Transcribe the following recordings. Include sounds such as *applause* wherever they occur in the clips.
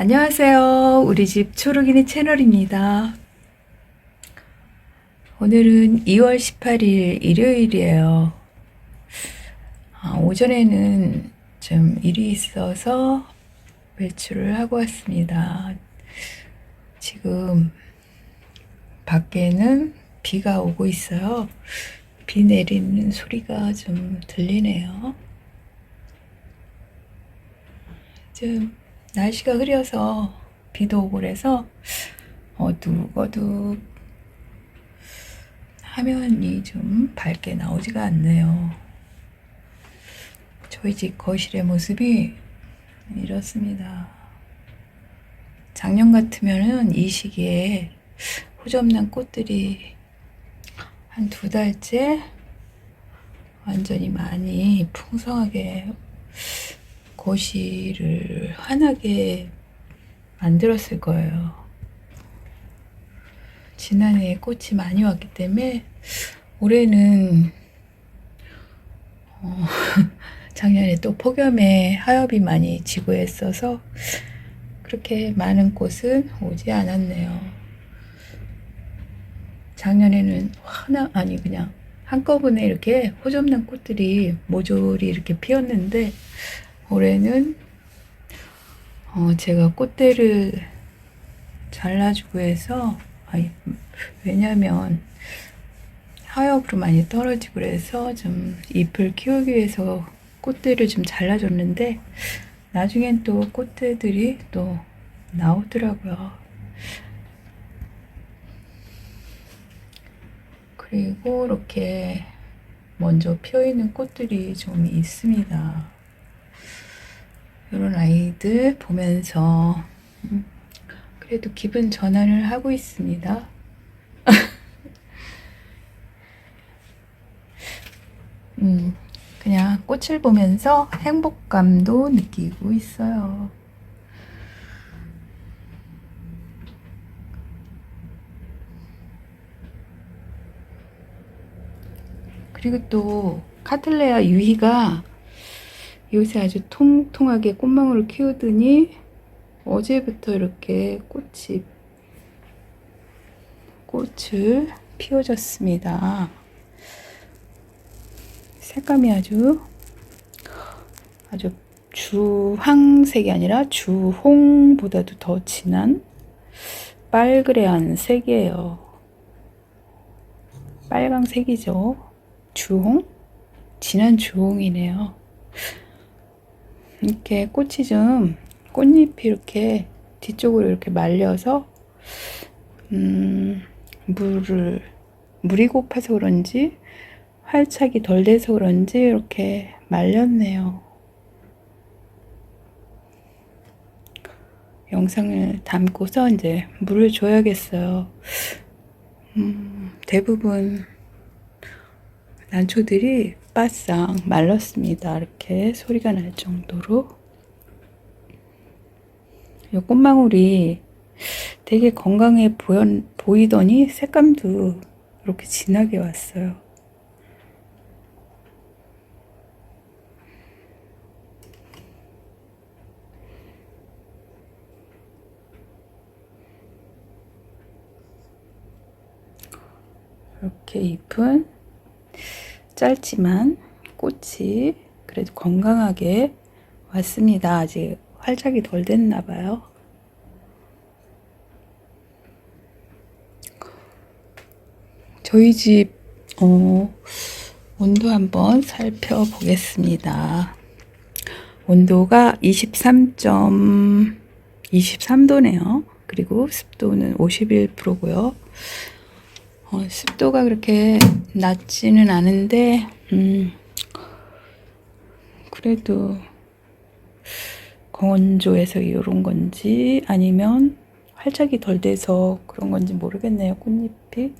안녕하세요. 우리 집 초록이네 채널입니다. 오늘은 2월 18일 일요일이에요. 아, 오전에는 좀 일이 있어서 외출을 하고 왔습니다. 지금 밖에는 비가 오고 있어요. 비 내리는 소리가 좀 들리네요. 좀 날씨가 흐려서 비도 오고 그래서 어둑어둑 화면이 좀 밝게 나오지가 않네요. 저희 집 거실의 모습이 이렇습니다. 작년 같으면은 이 시기에 호접난 꽃들이 한 두 달째 완전히 많이 풍성하게 거실을 환하게 만들었을 거예요. 지난해에 꽃이 많이 왔기 때문에 올해는 어, *laughs* 작년에 또 폭염에 하엽이 많이 지고 했어서 그렇게 많은 꽃은 오지 않았네요. 작년에는 하나 아니 그냥 한꺼번에 이렇게 호접난 꽃들이 모조리 이렇게 피었는데 올해는 어, 제가 꽃대를 잘라주고 해서 아니, 왜냐면 하엽으로 많이 떨어지고 그래서 좀 잎을 키우기 위해서 꽃대를 좀 잘라줬는데 나중엔 또 꽃대들이 또 나오더라고요. 그리고 이렇게 먼저 피어 있는 꽃들이 좀 있습니다. 이런 아이들 보면서 음, 그래도 기분 전환을 하고 있습니다. *laughs* 음, 그냥 꽃을 보면서 행복감도 느끼고 있어요. 그리고 또 카틀레아 유희가 요새 아주 통통하게 꽃망울을 키우더니 어제부터 이렇게 꽃이 꽃을 피워줬습니다. 색감이 아주 아주 주황색이 아니라 주홍보다도 더 진한 빨그레한 색이에요. 빨강색이죠. 주홍? 진한 주홍이네요. 이렇게 꽃이 좀 꽃잎이 이렇게 뒤쪽으로 이렇게 말려서 음, 물을 물이 고파서 그런지 활착이 덜 돼서 그런지 이렇게 말렸네요. 영상을 담고서 이제 물을 줘야겠어요. 음, 대부분 난초들이 바싹 말랐습니다. 이렇게 소리가 날 정도로. 이 꽃망울이 되게 건강해 보여, 보이더니 색감도 이렇게 진하게 왔어요. 이렇게 잎은 짧지만 꽃이 그래도 건강하게 왔습니다. 아직 활착이 덜 됐나 봐요. 저희 집 어, 온도 한번 살펴보겠습니다. 온도가 23. 23도네요. 그리고 습도는 51%고요. 어, 습도가 그렇게 낮지는 않은데, 음, 그래도 건조해서 이런 건지 아니면 활착이 덜 돼서 그런 건지 모르겠네요, 꽃잎이.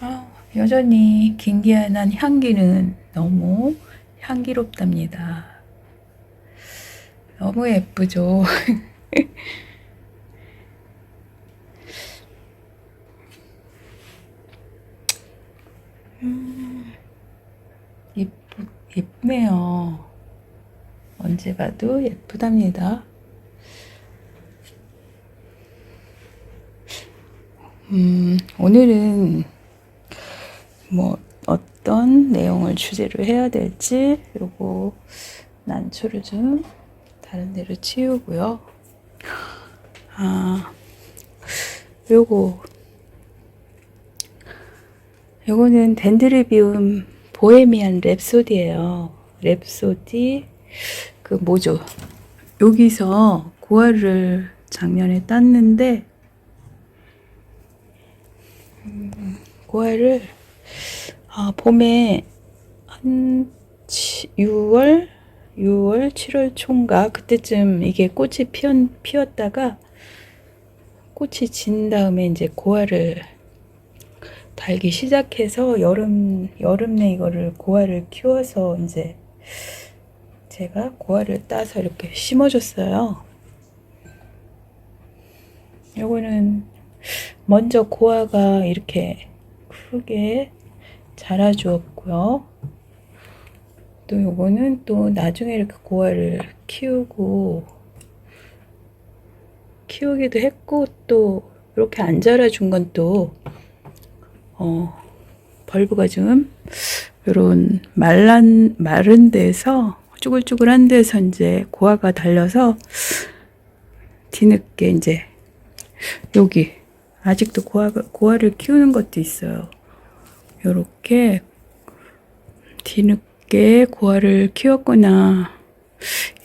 아, 여전히 긴기한한 향기는 너무 향기롭답니다. 너무 예쁘죠? *laughs* 예쁘네요. 언제 봐도 예쁘답니다. 음, 오늘은 뭐 어떤 내용을 주제로 해야 될지 요거 난초를 좀 다른 데로 치우고요. 아, 요거 요거는 덴드르비움 보헤미안 랩소디예요. 랩소디 그 뭐죠? 여기서 고아를 작년에 땄는데 음, 고아를 아, 봄에 한 6월 6월 7월 초인가 그때쯤 이게 꽃이 피었, 피었다가 꽃이 진 다음에 이제 고아를 달기 시작해서 여름 여름 내 이거를 고아를 키워서 이제 제가 고아를 따서 이렇게 심어줬어요. 요거는 먼저 고아가 이렇게 크게 자라주었고요. 또 요거는 또 나중에 이렇게 고아를 키우고 키우기도 했고 또 이렇게 안 자라준 건 또 어, 벌브가 좀 요런 말란 마른 데서 쭈글쭈글한 데서 이제 고아가 달려서 뒤늦게 이제 여기 아직도 고아가 고아를 키우는 것도 있어요. 요렇게 뒤늦게 고아를 키웠거나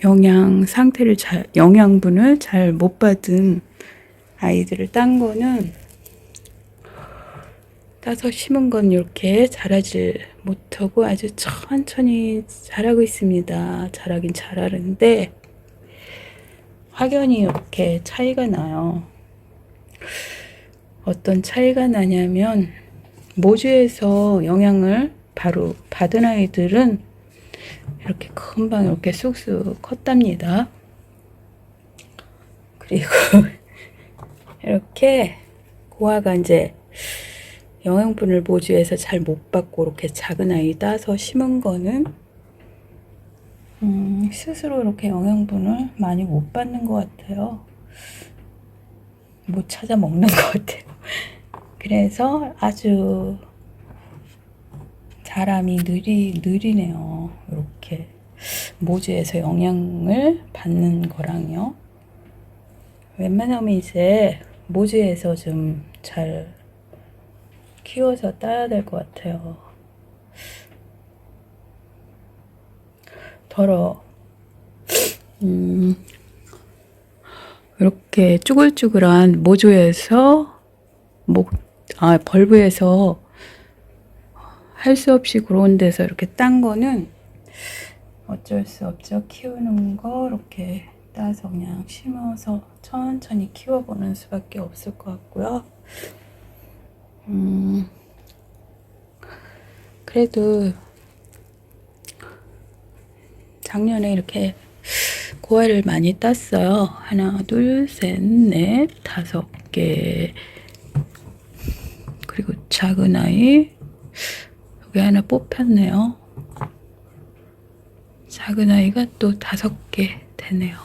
영양 상태를 잘 영양분을 잘 못 받은 아이들을 딴 거는 따서 심은 건 이렇게 자라질 못하고 아주 천천히 자라고 있습니다. 자라긴 자라는데 확연히 이렇게 차이가 나요. 어떤 차이가 나냐면 모주에서 영향을 바로 받은 아이들은 이렇게 금방 이렇게 쑥쑥 컸답니다. 그리고 *laughs* 이렇게 고아가 이제 영양분을 모주에서 잘 못 받고 이렇게 작은 아이 따서 심은 거는 음, 스스로 이렇게 영양분을 많이 못 받는 것 같아요. 못 찾아 먹는 것 같아요. *laughs* 그래서 아주 자람이 느리, 느리네요. 이렇게 모주에서 영향을 받는 거랑요. 웬만하면 이제 모주에서 좀 잘 키워서 따야 될 것 같아요. 더러. 음, 이렇게 쭈글쭈글한 모조에서 목, 아, 벌브에서 할 수 없이 그런 데서 이렇게 딴 거는 어쩔 수 없죠. 키우는 거 이렇게 따서 그냥 심어서 천천히 키워보는 수밖에 없을 것 같고요. 음, 그래도 작년에 이렇게 고아를 많이 땄어요. 하나, 둘, 셋, 넷, 다섯 개. 그리고 작은 아이, 여기 하나 뽑혔네요. 작은 아이가 또 다섯 개 되네요.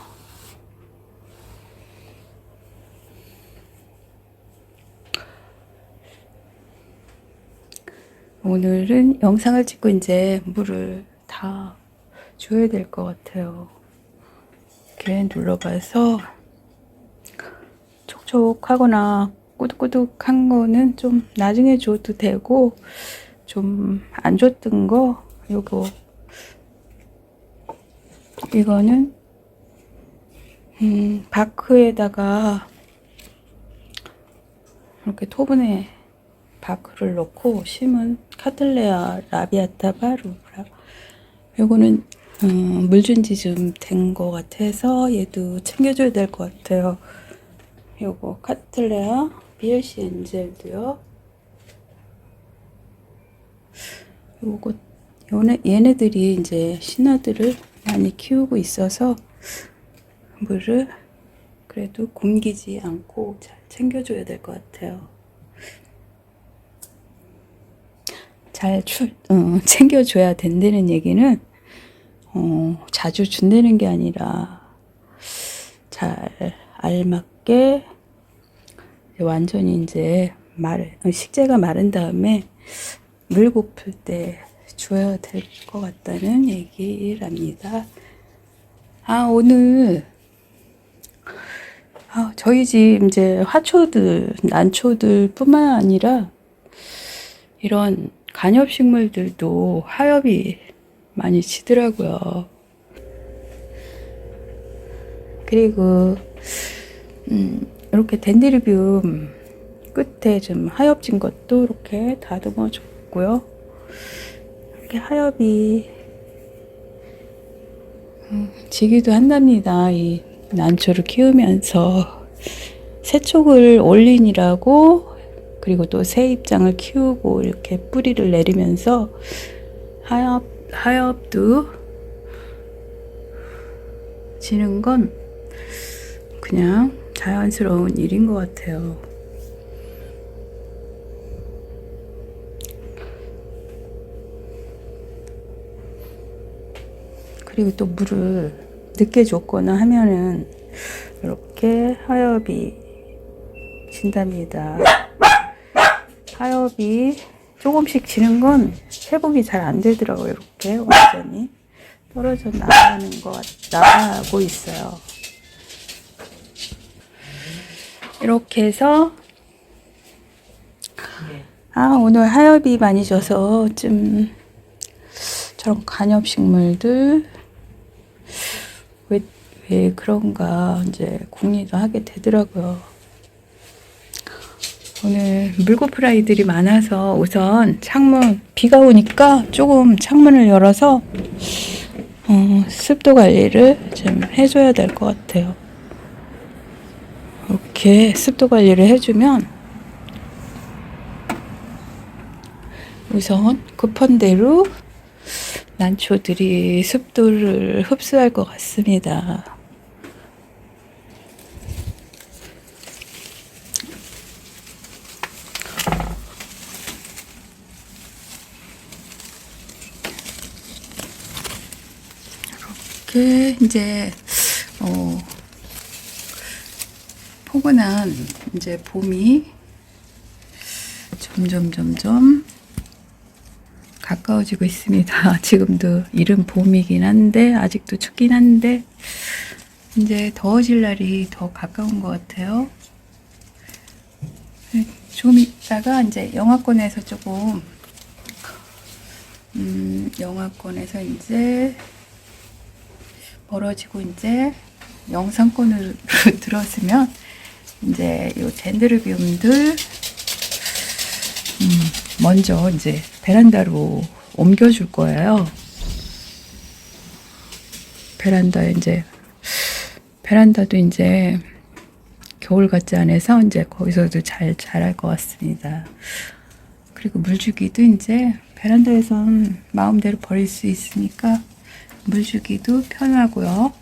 오늘은 영상을 찍고 이제 물을 다 줘야 될 것 같아요. 이렇게 눌러봐서 촉촉하거나 꾸덕꾸덕한 거는 좀 나중에 줘도 되고 좀 안 줬던 거 요거 이거는 음, 바크에다가 이렇게 토분에 바크를 넣고 심은 카틀레아 라비아타 바루브라. 요거는 음, 물준지 좀 된 것 같아서 얘도 챙겨줘야 될 것 같아요. 요거 카틀레아 BLC 엔젤도요. 요거 요네, 얘네들이 이제 신화들을 많이 키우고 있어서 물을 그래도 굶기지 않고 잘 챙겨줘야 될 것 같아요. 잘 출, 어, *laughs* 챙겨줘야 된다는 얘기는 어, 자주 준다는 게 아니라 잘 알맞게 완전히 이제 말 식재가 마른 다음에 물 고플 때 줘야 될 것 같다는 얘기랍니다. 아 오늘 아, 저희 집 이제 화초들, 난초들 뿐만 아니라 이런 간엽식물들도 하엽이 많이 치더라고요. 그리고 음, 이렇게 덴드리뷴 끝에 좀 하엽진 것도 이렇게 다듬어 줬고요. 이렇게 하엽이 음, 지기도 한답니다. 이 난초를 키우면서 세촉을 올린이라고 그리고 또 새 입장을 키우고 이렇게 뿌리를 내리면서 하엽 하엽도 지는 건 그냥 자연스러운 일인 것 같아요. 그리고 또 물을 늦게 줬거나 하면은 이렇게 하엽이 진답니다. 하엽이 조금씩 지는 건 회복이 잘 안 되더라고요. 이렇게 완전히 떨어져 나가는 것 같, 나가고 있어요. 이렇게 해서 아 오늘 하엽이 많이 져서 좀 저런 간엽식물들 왜, 왜 그런가 이제 궁리도 하게 되더라고요. 오늘 물고프라이들이 많아서 우선 창문 비가 오니까 조금 창문을 열어서 어, 습도 관리를 좀 해줘야 될 것 같아요. 이렇게 습도 관리를 해주면 우선 급한 대로 난초들이 습도를 흡수할 것 같습니다. 이렇게 이제 어 포근한 이제 봄이 점점 점점 가까워지고 있습니다. *laughs* 지금도 이른 봄이긴 한데 아직도 춥긴 한데 이제 더워질 날이 더 가까운 것 같아요. 좀 있다가 이제 영화권에서 조금 음, 영화권에서 이제 멀어지고 이제 영상권으로 *laughs* 들었으면 이제 요 젠드르비움들 음, 먼저 이제 베란다로 옮겨줄 거예요. 베란다에 이제 베란다도 이제 겨울 같지 않아서 이제 거기서도 잘 자랄 것 같습니다. 그리고 물주기도 이제 베란다에선 마음대로 버릴 수 있으니까 물 주기도 편하고요.